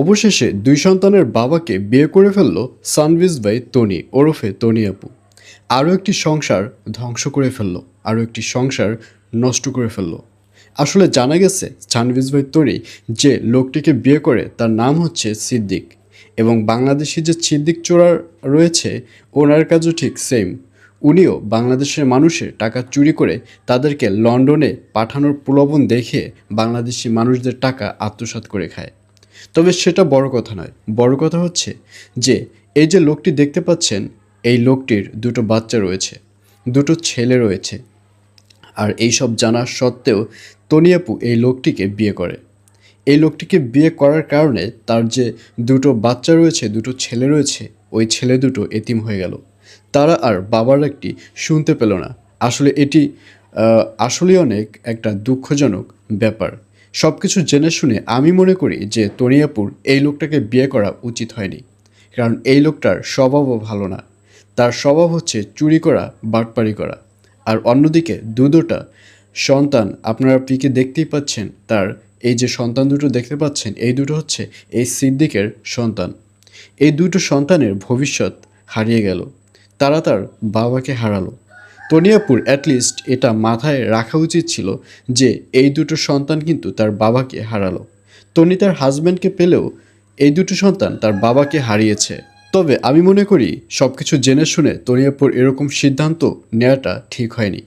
অবশেষে দুই সন্তানের বাবাকে বিয়ে করে ফেলল সানভিজ ভাই তনি, ওরফে তনি আপু। আরও একটি সংসার ধ্বংস করে ফেলল, আরও একটি সংসার নষ্ট করে ফেলল। আসলে জানা গেছে সানভিজ ভাই তনি যে লোকটিকে বিয়ে করে তার নাম হচ্ছে সিদ্দিক এবং বাংলাদেশি যে সিদ্দিক চোরার রয়েছে ওনার কাজও ঠিক সেম। উনিও বাংলাদেশের মানুষের টাকা চুরি করে তাদেরকে লন্ডনে পাঠানোর প্রলোভন দেখে বাংলাদেশি মানুষদের টাকা আত্মসাৎ করে খায়। তবে সেটা বড় কথা নয়। বড় কথা হচ্ছে যে এই যে লোকটি দেখতে পাচ্ছেন এই লোকটির দুটো বাচ্চা রয়েছে দুটো ছেলে রয়েছে। আর এইসব জানা সত্ত্বেও তনিয়াপু এই লোকটিকে বিয়ে করে। এই লোকটিকে বিয়ে করার কারণে তার যে দুটো বাচ্চা রয়েছে দুটো ছেলে রয়েছে ওই ছেলে দুটো এতিম হয়ে গেল। তারা আর বাবার একটি শুনতে পেল না। আসলে এটি আহ, আসলেই অনেক একটা দুঃখজনক ব্যাপার। সব কিছু জেনে শুনে আমি মনে করি যে তনিয়াপুর এই লোকটাকে বিয়ে করা উচিত হয়নি। কারণ এই লোকটার স্বভাবও ভালো না। তার স্বভাব হচ্ছে চুরি করা, বাটপারি করা। আর অন্যদিকে দুটোটা সন্তান, আপনারা পিকে দেখতেই পাচ্ছেন তার এই যে সন্তান দুটো দেখতে পাচ্ছেন, এই দুটো হচ্ছে এই সিদ্দিকের সন্তান। এই দুটো সন্তানের ভবিষ্যৎ হারিয়ে গেল। তারা তার বাবাকে হারালো। তনিয়াপুর অ্যাটলিস্ট এটা মাথায় রাখা উচিত ছিল যে এই দুটো সন্তান কিন্তু তার বাবাকে হারালো। তনি তার হাজব্যান্ডকে পেলেও এই দুটো সন্তান তার বাবাকে হারিয়েছে। তবে আমি মনে করি সব কিছু জেনে শুনে তনিয়াপুর এরকম সিদ্ধান্ত নেওয়াটা ঠিক হয়নি।